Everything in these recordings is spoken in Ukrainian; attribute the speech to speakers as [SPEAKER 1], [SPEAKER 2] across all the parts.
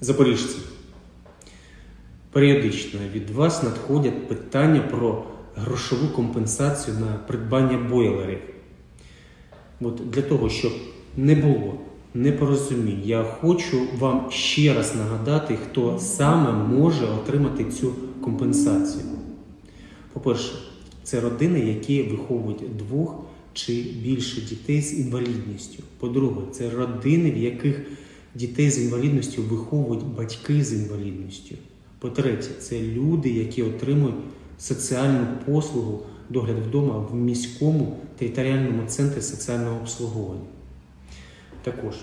[SPEAKER 1] Запоріжці, періодично від вас надходять питання про грошову компенсацію на придбання бойлерів. От для того, щоб не було непорозумінь, я хочу вам ще раз нагадати, хто саме може отримати цю компенсацію. По-перше, це родини, які виховують двох чи більше дітей з інвалідністю. По-друге, це родини, в яких дітей з інвалідністю виховують батьки з інвалідністю. По-третє, це люди, які отримують соціальну послугу догляд вдома в міському територіальному центрі соціального обслуговування. Також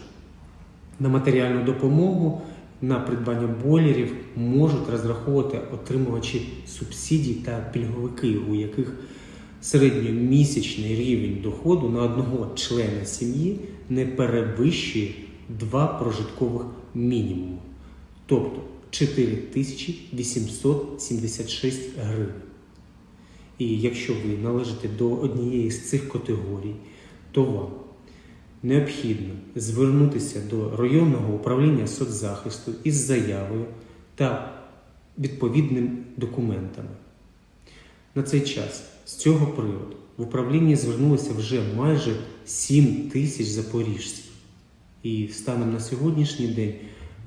[SPEAKER 1] на матеріальну допомогу на придбання бойлерів можуть розраховувати отримувачі субсидій та пільговики, у яких середньомісячний рівень доходу на одного члена сім'ї не перевищує два прожиткових мінімуми, тобто 4876 гривень. І якщо ви належите до однієї з цих категорій, то вам необхідно звернутися до районного управління соцзахисту із заявою та відповідними документами. На цей час з цього приводу в управлінні звернулося вже майже 7 тисяч запоріжців. І станом на сьогоднішній день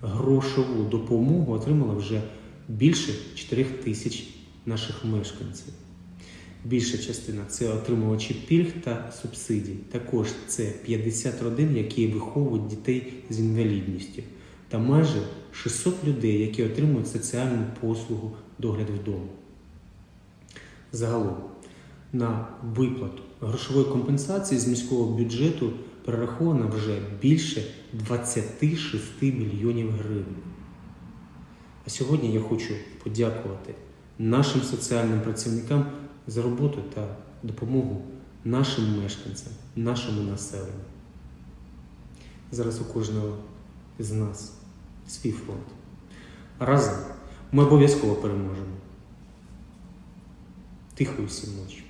[SPEAKER 1] грошову допомогу отримало вже більше 4 тисяч наших мешканців. Більша частина це отримувачі пільг та субсидій. Також це 50 родин, які виховують дітей з інвалідністю, та майже 600 людей, які отримують соціальну послугу догляд вдома. Загалом на виплату грошової компенсації з міського бюджету перераховано вже більше 26 мільйонів гривень. А сьогодні я хочу подякувати нашим соціальним працівникам за роботу та допомогу нашим мешканцям, нашому населенню. Зараз у кожного з нас свій фронт. Разом ми обов'язково переможемо. Тихої всім ночі.